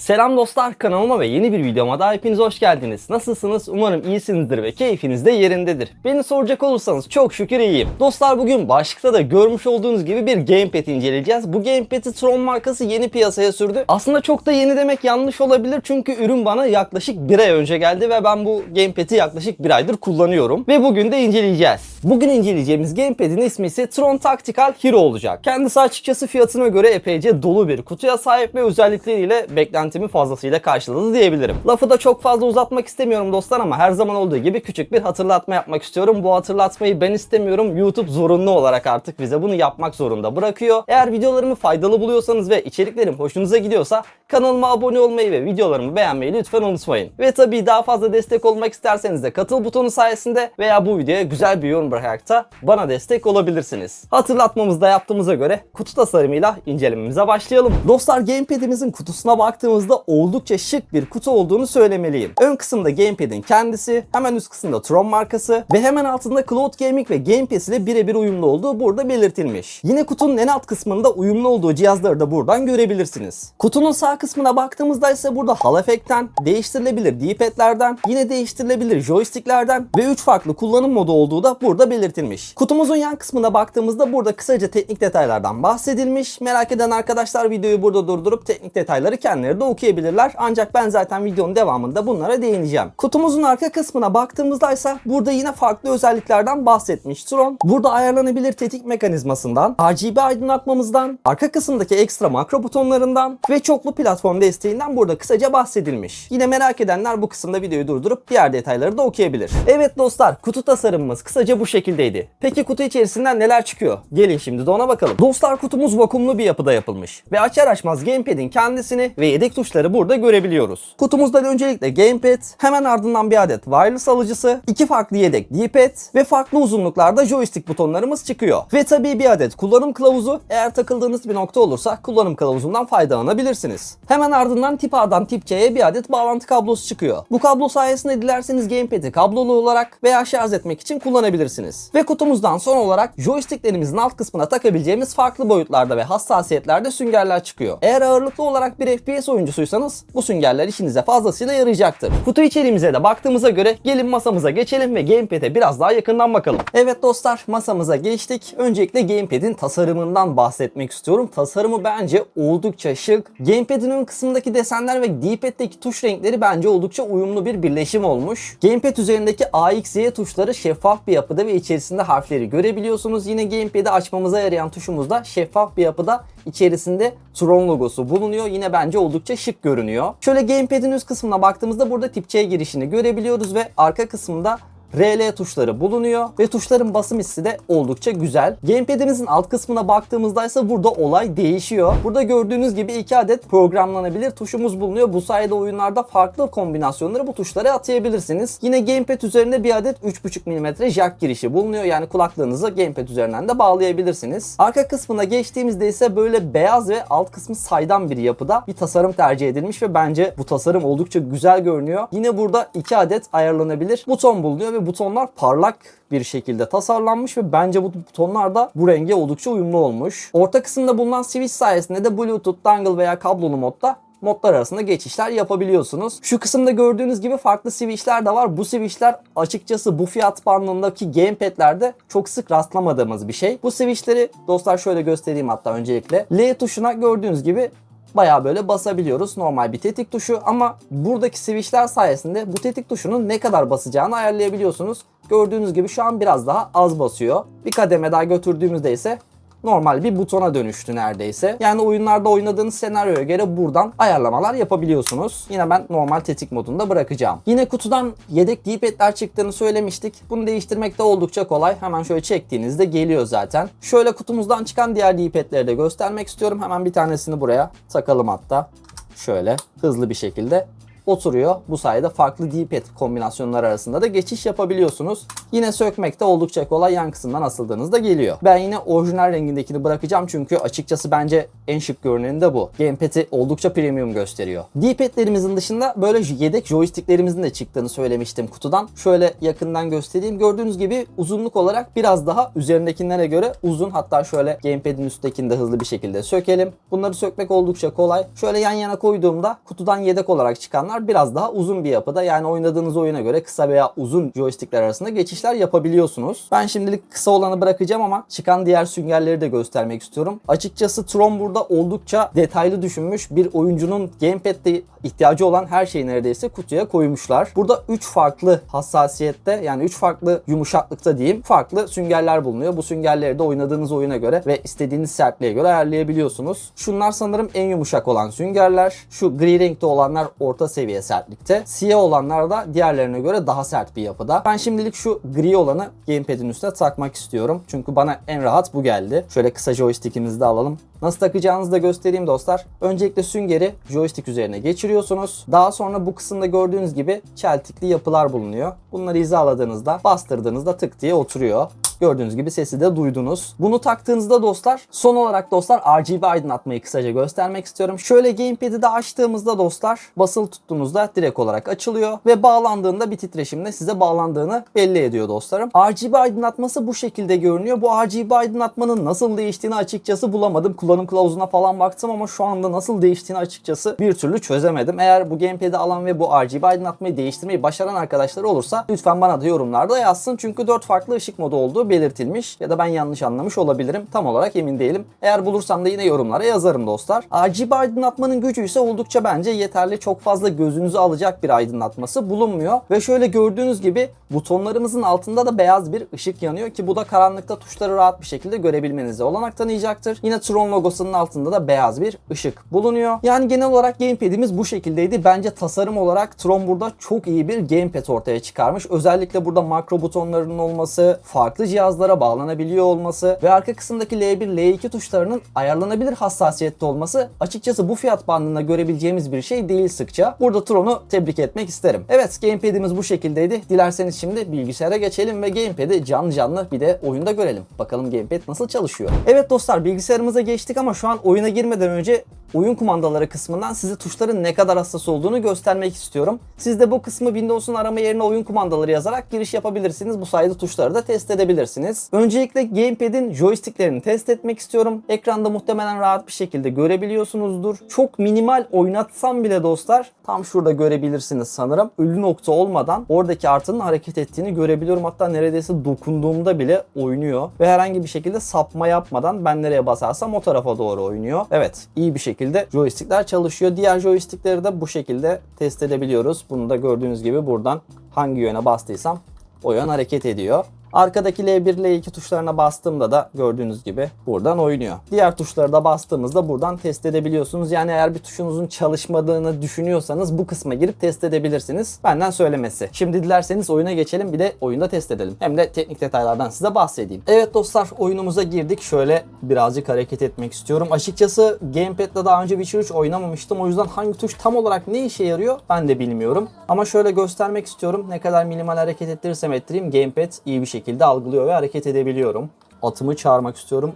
Selam dostlar kanalıma ve yeni bir videoma daha hepiniz hoş geldiniz. Nasılsınız? Umarım iyisinizdir ve keyfiniz de yerindedir. Beni soracak olursanız çok şükür iyiyim. Dostlar bugün başlıkta da görmüş olduğunuz gibi bir gamepad inceleyeceğiz. Bu gamepad'i Tron markası yeni piyasaya sürdü. Aslında çok da yeni demek yanlış olabilir çünkü ürün bana yaklaşık bir ay önce geldi ve ben bu gamepad'i yaklaşık bir aydır kullanıyorum. Ve bugün de inceleyeceğiz. Bugün inceleyeceğimiz gamepad'in ismi ise Tron Tactical Hero olacak. Kendisi açıkçası fiyatına göre epeyce dolu bir kutuya sahip ve özellikleriyle beklentimi fazlasıyla karşıladı diyebilirim. Lafı da çok fazla uzatmak istemiyorum dostlar ama her zaman olduğu gibi küçük bir hatırlatma yapmak istiyorum. Bu hatırlatmayı ben istemiyorum. YouTube zorunlu olarak artık bize bunu yapmak zorunda bırakıyor. Eğer videolarımı faydalı buluyorsanız ve içeriklerim hoşunuza gidiyorsa kanalıma abone olmayı ve videolarımı beğenmeyi lütfen unutmayın. Ve tabii daha fazla destek olmak isterseniz de katıl butonu sayesinde veya bu videoya güzel bir yorum bırakarak da bana destek olabilirsiniz. Hatırlatmamızı da yaptığımıza göre kutu tasarımıyla incelememize başlayalım. Dostlar gamepad'imizin kutusuna baktığımızda oldukça şık bir kutu olduğunu söylemeliyim. Ön kısımda gamepad'in kendisi, hemen üst kısımda Tron markası ve hemen altında Cloud Gaming ve Game Pass ile birebir uyumlu olduğu burada belirtilmiş. Yine kutunun en alt kısmında uyumlu olduğu cihazları da buradan görebilirsiniz. Kutunun sağ kısmına baktığımızda ise burada Hall Effect'ten, değiştirilebilir D-pad'lerden, yine değiştirilebilir joysticklerden ve 3 farklı kullanım modu olduğu da burada belirtilmiş. Kutumuzun yan kısmına baktığımızda burada kısaca teknik detaylardan bahsedilmiş. Merak eden arkadaşlar videoyu burada durdurup teknik detayları kendileri de okuyabilirler. Ancak ben zaten videonun devamında bunlara değineceğim. Kutumuzun arka kısmına baktığımızda ise burada yine farklı özelliklerden bahsetmiş Tron. Burada ayarlanabilir tetik mekanizmasından, RGB aydınlatmamızdan, arka kısımdaki ekstra makro butonlarından ve çoklu platform desteğinden burada kısaca bahsedilmiş. Yine merak edenler bu kısımda videoyu durdurup diğer detayları da okuyabilir. Evet dostlar kutu tasarımımız kısaca bu şekildeydi. Peki kutu içerisinden neler çıkıyor? Gelin şimdi de ona bakalım. Dostlar kutumuz vakumlu bir yapıda yapılmış ve açar açmaz gamepad'in kendisini ve yedek tuşları burada görebiliyoruz. Kutumuzdan öncelikle gamepad, hemen ardından bir adet wireless alıcısı, iki farklı yedek D-pad ve farklı uzunluklarda joystick butonlarımız çıkıyor. Ve tabii bir adet kullanım kılavuzu eğer takıldığınız bir nokta olursa kullanım kılavuzundan faydalanabilirsiniz. Hemen ardından tip A'dan tip C'ye bir adet bağlantı kablosu çıkıyor. Bu kablo sayesinde dilerseniz gamepad'i kablolu olarak veya şarj etmek için kullanabilirsiniz. Ve kutumuzdan son olarak joysticklerimizin alt kısmına takabileceğimiz farklı boyutlarda ve hassasiyetlerde süngerler çıkıyor. Eğer ağırlıklı olarak bir FPS oyuncusuysanız bu süngerler işinize fazlasıyla yarayacaktır. Kutu içeriğimize de baktığımıza göre gelin masamıza geçelim ve gamepad'e biraz daha yakından bakalım. Evet dostlar masamıza geçtik. Öncelikle gamepad'in tasarımından bahsetmek istiyorum. Tasarımı bence oldukça şık. Gamepad'in ön kısmındaki desenler ve D-pad'deki tuş renkleri bence oldukça uyumlu bir birleşim olmuş. Gamepad üzerindeki A, X, Y tuşları şeffaf bir yapıda ve içerisinde harfleri görebiliyorsunuz. Yine gamepad'i açmamıza yarayan tuşumuz da şeffaf bir yapıda içerisinde Tron logosu bulunuyor. Yine bence oldukça şık görünüyor. Şöyle gamepad'in üst kısmına baktığımızda burada tip C girişini görebiliyoruz ve arka kısmında RL tuşları bulunuyor ve tuşların basım hissi de oldukça güzel. Gamepad'imizin alt kısmına baktığımızda ise burada olay değişiyor. Burada gördüğünüz gibi iki adet programlanabilir tuşumuz bulunuyor. Bu sayede oyunlarda farklı kombinasyonları bu tuşlara atayabilirsiniz. Yine gamepad üzerinde bir adet 3.5 mm jack girişi bulunuyor. Yani kulaklığınızı gamepad üzerinden de bağlayabilirsiniz. Arka kısmına geçtiğimizde ise böyle beyaz ve alt kısmı saydam bir yapıda bir tasarım tercih edilmiş ve bence bu tasarım oldukça güzel görünüyor. Yine burada iki adet ayarlanabilir buton bulunuyor ve butonlar parlak bir şekilde tasarlanmış ve bence bu butonlar da bu renge oldukça uyumlu olmuş. Orta kısımda bulunan switch sayesinde de Bluetooth, dongle veya kablolu modda modlar arasında geçişler yapabiliyorsunuz. Şu kısımda gördüğünüz gibi farklı switchler de var. Bu switchler açıkçası bu fiyat bandındaki gamepad'lerde çok sık rastlamadığımız bir şey. Bu switchleri dostlar şöyle göstereyim hatta öncelikle. L tuşuna gördüğünüz gibi bayağı böyle basabiliyoruz. Normal bir tetik tuşu ama buradaki switchler sayesinde bu tetik tuşunun ne kadar basacağını ayarlayabiliyorsunuz. Gördüğünüz gibi şu an biraz daha az basıyor. Bir kademe daha götürdüğümüzde ise normal bir butona dönüştü neredeyse. Yani oyunlarda oynadığınız senaryoya göre buradan ayarlamalar yapabiliyorsunuz. Yine ben normal tetik modunda bırakacağım. Yine kutudan yedek D-pad'ler çıktığını söylemiştik. Bunu değiştirmek de oldukça kolay. Hemen şöyle çektiğinizde geliyor zaten. Şöyle kutumuzdan çıkan diğer D-pad'leri de göstermek istiyorum. Hemen bir tanesini buraya takalım hatta. Şöyle hızlı bir şekilde oturuyor. Bu sayede farklı D-pad kombinasyonlar arasında da geçiş yapabiliyorsunuz. Yine sökmek de oldukça kolay yan kısımdan asıldığınızda geliyor. Ben yine orijinal rengindekini bırakacağım çünkü açıkçası bence en şık görüneni de bu. Gamepad'i oldukça premium gösteriyor. D-pad'lerimizin dışında böyle yedek joysticklerimizin de çıktığını söylemiştim kutudan. Şöyle yakından göstereyim. Gördüğünüz gibi uzunluk olarak biraz daha üzerindekilere göre uzun. Hatta şöyle gamepad'in üsttekini de hızlı bir şekilde sökelim. Bunları sökmek oldukça kolay. Şöyle yan yana koyduğumda kutudan yedek olarak çıkanlar biraz daha uzun bir yapıda. Yani oynadığınız oyuna göre kısa veya uzun joystickler arasında geçişler yapabiliyorsunuz. Ben şimdilik kısa olanı bırakacağım ama çıkan diğer süngerleri de göstermek istiyorum. Açıkçası Tron burada oldukça detaylı düşünmüş. Bir oyuncunun gamepad'de ihtiyacı olan her şeyi neredeyse kutuya koymuşlar. Burada 3 farklı hassasiyette yani 3 farklı yumuşaklıkta diyeyim farklı süngerler bulunuyor. Bu süngerleri de oynadığınız oyuna göre ve istediğiniz sertliğe göre ayarlayabiliyorsunuz. Şunlar sanırım en yumuşak olan süngerler. Şu gri renkte olanlar orta seviye sertlikte. Siyah olanlar da diğerlerine göre daha sert bir yapıda. Ben şimdilik şu gri olanı gamepad'in üstüne takmak istiyorum. Çünkü bana en rahat bu geldi. Şöyle kısa joystick'imizi de alalım. Nasıl takacağınızı da göstereyim dostlar. Öncelikle süngeri joystick üzerine geçiriyorsunuz. Daha sonra bu kısımda gördüğünüz gibi çeltikli yapılar bulunuyor. Bunları hizaladığınızda bastırdığınızda tık diye oturuyor. Gördüğünüz gibi sesi de duydunuz. Bunu taktığınızda dostlar son olarak dostlar RGB aydınlatmayı kısaca göstermek istiyorum. Şöyle gamepad'i de açtığımızda dostlar basılı tuttuğunuzda direkt olarak açılıyor ve bağlandığında bir titreşimle size bağlandığını belli ediyor dostlarım. RGB aydınlatması bu şekilde görünüyor. Bu RGB aydınlatmanın nasıl değiştiğini açıkçası bulamadım. Kullanım kılavuzuna falan baktım ama şu anda nasıl değiştiğini açıkçası bir türlü çözemedim. Eğer bu gamepad'i alan ve bu RGB aydınlatmayı değiştirmeyi başaran arkadaşlar olursa lütfen bana da yorumlarda yazsın. Çünkü 4 farklı ışık modu olduğu belirtilmiş ya da ben yanlış anlamış olabilirim. Tam olarak emin değilim. Eğer bulursam da yine yorumlara yazarım dostlar. RGB aydınlatmanın gücü ise oldukça bence yeterli. Çok fazla gözünüzü alacak bir aydınlatması bulunmuyor. Ve şöyle gördüğünüz gibi butonlarımızın altında da beyaz bir ışık yanıyor ki bu da karanlıkta tuşları rahat bir şekilde görebilmenize olanak tanıyacaktır. Yine Tron logosunun altında da beyaz bir ışık bulunuyor. Yani genel olarak gamepad'imiz bu şekildeydi. Bence tasarım olarak Tron burada çok iyi bir gamepad ortaya çıkarmış. Özellikle burada makro butonlarının olması, farklı cihazlara bağlanabiliyor olması ve arka kısımdaki L1, L2 tuşlarının ayarlanabilir hassasiyette olması açıkçası bu fiyat bandında görebileceğimiz bir şey değil sıkça. Burada Tron'u tebrik etmek isterim. Evet gamepad'imiz bu şekildeydi. Dilerseniz şimdi bilgisayara geçelim ve gamepad'i canlı canlı bir de oyunda görelim. Bakalım gamepad nasıl çalışıyor. Evet dostlar bilgisayarımıza geçtik ama şu an oyuna girmeden önce oyun kumandaları kısmından size tuşların ne kadar hassas olduğunu göstermek istiyorum. Siz de bu kısmı Windows'un arama yerine oyun kumandaları yazarak giriş yapabilirsiniz. Bu sayede tuşları da test edebilirsiniz. Öncelikle gamepad'in joysticklerini test etmek istiyorum. Ekranda muhtemelen rahat bir şekilde görebiliyorsunuzdur. Çok minimal oynatsam bile dostlar tam şurada görebilirsiniz sanırım. Ölü nokta olmadan oradaki artının hareket ettiğini görebiliyorum. Hatta neredeyse dokunduğumda bile oynuyor. Ve herhangi bir şekilde sapma yapmadan ben nereye basarsam o tarafa doğru oynuyor. Evet iyi bir şekilde joystickler çalışıyor. Diğer joystickleri de bu şekilde test edebiliyoruz. Bunu da gördüğünüz gibi buradan hangi yöne bastıysam o yön hareket ediyor. Arkadaki L1, L2 tuşlarına bastığımda da gördüğünüz gibi buradan oynuyor. Diğer tuşları da bastığımızda buradan test edebiliyorsunuz. Yani eğer bir tuşunuzun çalışmadığını düşünüyorsanız bu kısma girip test edebilirsiniz. Benden söylemesi. Şimdi dilerseniz oyuna geçelim bir de oyunda test edelim. Hem de teknik detaylardan size bahsedeyim. Evet dostlar oyunumuza girdik. Şöyle birazcık hareket etmek istiyorum. Açıkçası Gamepad'la daha önce Witcher 3 oynamamıştım. O yüzden hangi tuş tam olarak ne işe yarıyor ben de bilmiyorum. Ama şöyle göstermek istiyorum. Ne kadar minimal hareket ettirirsem ettireyim Gamepad iyi bir şekilde algılıyor ve hareket edebiliyorum. Atımı çağırmak istiyorum.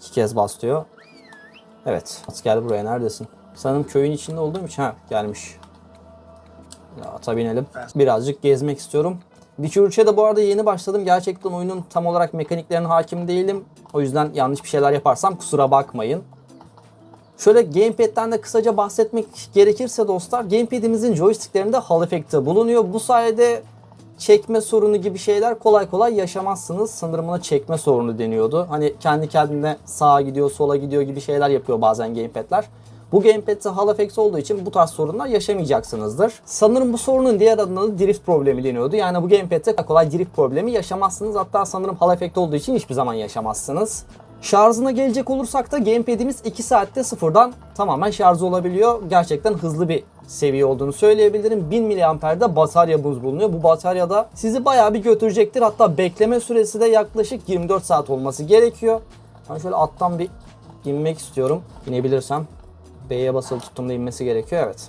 İki kez bas diyor. Evet. At gel buraya neredesin? Sanırım köyün içinde olduğum için ha gelmiş. Ya, ata binelim. Birazcık gezmek istiyorum. Witcher 3'e de bu arada yeni başladım. Gerçekten oyunun tam olarak mekaniklerine hakim değilim. O yüzden yanlış bir şeyler yaparsam kusura bakmayın. Şöyle gamepad'den de kısaca bahsetmek gerekirse dostlar, gamepad'imizin joysticklerinde Hall efekti bulunuyor. Bu sayede çekme sorunu gibi şeyler kolay kolay yaşamazsınız. Sanırım buna çekme sorunu deniyordu. Hani kendi kendine sağa gidiyor, sola gidiyor gibi şeyler yapıyor bazen gamepad'ler. Bu gamepad'de Hall Effects olduğu için bu tarz sorunlar yaşamayacaksınızdır. Sanırım bu sorunun diğer adına drift problemi deniyordu. Yani bu gamepad'de kolay drift problemi yaşamazsınız. Hatta sanırım Hall Effect olduğu için hiçbir zaman yaşamazsınız. Şarjına gelecek olursak da gamepad'imiz 2 saatte sıfırdan tamamen şarj olabiliyor. Gerçekten hızlı bir seviye olduğunu söyleyebilirim. 1000 mAh'de bataryamız bulunuyor. Bu batarya da sizi bayağı bir götürecektir. Hatta bekleme süresi de yaklaşık 24 saat olması gerekiyor. Ben şöyle alttan bir inmek istiyorum. İnebilirsem. B'ye basılı tuttuğumda inmesi gerekiyor. Evet.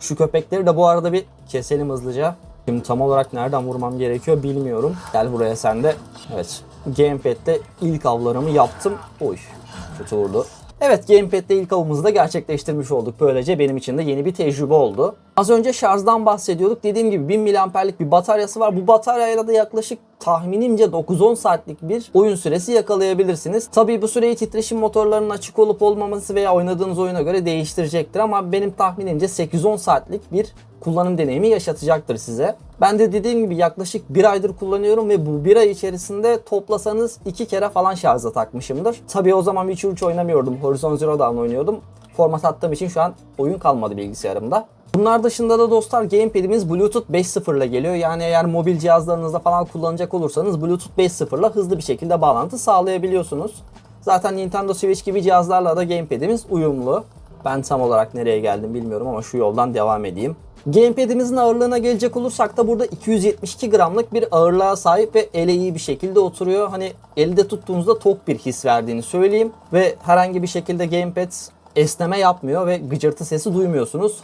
Şu köpekleri de bu arada bir keselim hızlıca. Şimdi tam olarak nereden vurmam gerekiyor bilmiyorum. Gel buraya sen de. Evet. Gamepad'de ilk avlarımı yaptım. Oy. Kötü vurdu. Evet Gamepad'de ilk avımızı da gerçekleştirmiş olduk. Böylece benim için de yeni bir tecrübe oldu. Az önce şarjdan bahsediyorduk. Dediğim gibi 1000 miliamperlik bir bataryası var. Bu bataryayla da yaklaşık tahminimce 9-10 saatlik bir oyun süresi yakalayabilirsiniz. Tabii bu süreyi titreşim motorlarının açık olup olmaması veya oynadığınız oyuna göre değiştirecektir ama benim tahminimce 8-10 saatlik bir kullanım deneyimi yaşatacaktır size. Ben de dediğim gibi yaklaşık bir aydır kullanıyorum ve bu bir ay içerisinde toplasanız iki kere falan şarja takmışımdır. Tabii o zaman Witcher 3 oynamıyordum. Horizon Zero Dawn oynuyordum. Format attığım için şu an oyun kalmadı bilgisayarımda. Bunlar dışında da dostlar gamepad'imiz Bluetooth 5.0 ile geliyor. Yani eğer mobil cihazlarınızda falan kullanacak olursanız Bluetooth 5.0 ile hızlı bir şekilde bağlantı sağlayabiliyorsunuz. Zaten Nintendo Switch gibi cihazlarla da gamepad'imiz uyumlu. Ben tam olarak nereye geldim bilmiyorum ama şu yoldan devam edeyim. Gamepad'imizin ağırlığına gelecek olursak da burada 272 gramlık bir ağırlığa sahip ve ele iyi bir şekilde oturuyor. Hani elde tuttuğunuzda tok bir his verdiğini söyleyeyim. Ve herhangi bir şekilde gamepad esneme yapmıyor ve gıcırtı sesi duymuyorsunuz.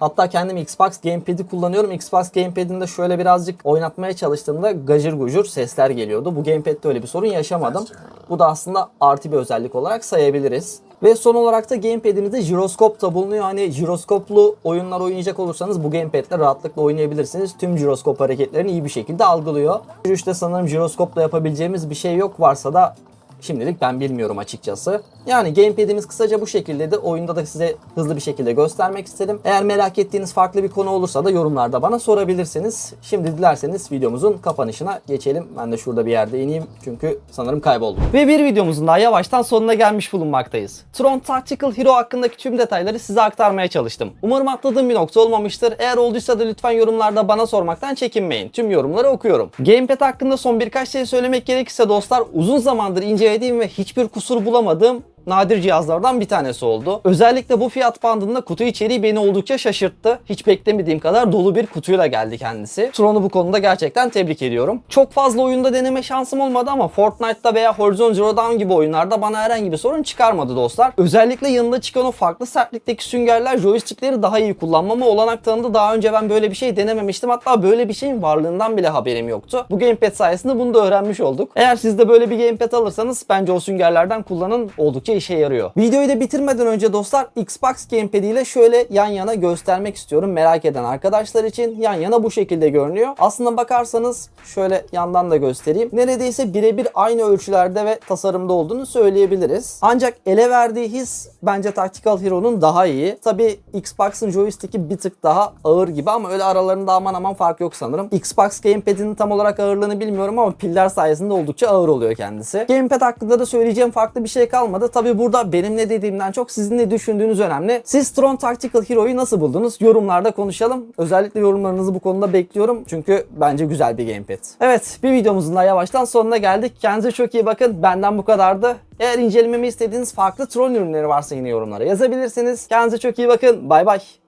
Hatta kendim Xbox Gamepad'i kullanıyorum. Xbox Gamepad'inde şöyle birazcık oynatmaya çalıştığımda gacır gucur sesler geliyordu. Bu Gamepad'de öyle bir sorun yaşamadım. Bu da aslında artı bir özellik olarak sayabiliriz. Ve son olarak da gamepad'imizde jiroskop da bulunuyor. Hani jiroskoplu oyunlar oynayacak olursanız bu gamepad'le rahatlıkla oynayabilirsiniz. Tüm jiroskop hareketlerini iyi bir şekilde algılıyor. Yürüyüşte sanırım jiroskopla yapabileceğimiz bir şey yok. Varsa da Şimdilik ben bilmiyorum açıkçası. Yani gamepad'imiz kısaca bu şekildeydi. Oyunda da size hızlı bir şekilde göstermek istedim. Eğer merak ettiğiniz farklı bir konu olursa da yorumlarda bana sorabilirsiniz. Şimdi dilerseniz videomuzun kapanışına geçelim. Ben de şurada bir yerde ineyim çünkü sanırım kayboldum. Ve bir videomuzun daha yavaştan sonuna gelmiş bulunmaktayız. Tron Tactical Hero hakkındaki tüm detayları size aktarmaya çalıştım. Umarım atladığım bir nokta olmamıştır. Eğer olduysa da lütfen yorumlarda bana sormaktan çekinmeyin. Tüm yorumları okuyorum. Gamepad hakkında son birkaç şey söylemek gerekirse dostlar uzun zamandır incelediğim ve hiçbir kusur bulamadığım nadir cihazlardan bir tanesi oldu. Özellikle bu fiyat bandında kutu içeriği beni oldukça şaşırttı. Hiç beklemediğim kadar dolu bir kutuyla geldi kendisi. Tron'u bu konuda gerçekten tebrik ediyorum. Çok fazla oyunda deneme şansım olmadı ama Fortnite'da veya Horizon Zero Dawn gibi oyunlarda bana herhangi bir sorun çıkarmadı dostlar. Özellikle yanında çıkan o farklı sertlikteki süngerler joystickleri daha iyi kullanmama olanak tanıdı. Daha önce ben böyle bir şey denememiştim. Hatta böyle bir şeyin varlığından bile haberim yoktu. Bu gamepad sayesinde bunu da öğrenmiş olduk. Eğer siz de böyle bir gamepad alırsanız bence o süngerlerden kullanın. Oldukça işe yarıyor. Videoyu da bitirmeden önce dostlar Xbox Gamepad ile şöyle yan yana göstermek istiyorum. Merak eden arkadaşlar için yan yana bu şekilde görünüyor. Aslında bakarsanız şöyle yandan da göstereyim. Neredeyse birebir aynı ölçülerde ve tasarımda olduğunu söyleyebiliriz. Ancak ele verdiği his bence Tactical Hero'nun daha iyi. Tabi Xbox'ın joystick'i bir tık daha ağır gibi ama öyle aralarında aman aman fark yok sanırım. Xbox Gamepad'in tam olarak ağırlığını bilmiyorum ama piller sayesinde oldukça ağır oluyor kendisi. Gamepad hakkında da söyleyeceğim farklı bir şey kalmadı. Tabi burada benim ne dediğimden çok sizin ne düşündüğünüz önemli. Siz Tron Tactical Hero'yu nasıl buldunuz? Yorumlarda konuşalım. Özellikle yorumlarınızı bu konuda bekliyorum. Çünkü bence güzel bir gamepad. Evet bir videomuzun da yavaştan sonuna geldik. Kendinize çok iyi bakın. Benden bu kadardı. Eğer incelememi istediğiniz farklı Tron ürünleri varsa yine yorumlara yazabilirsiniz. Kendinize çok iyi bakın. Bay bay.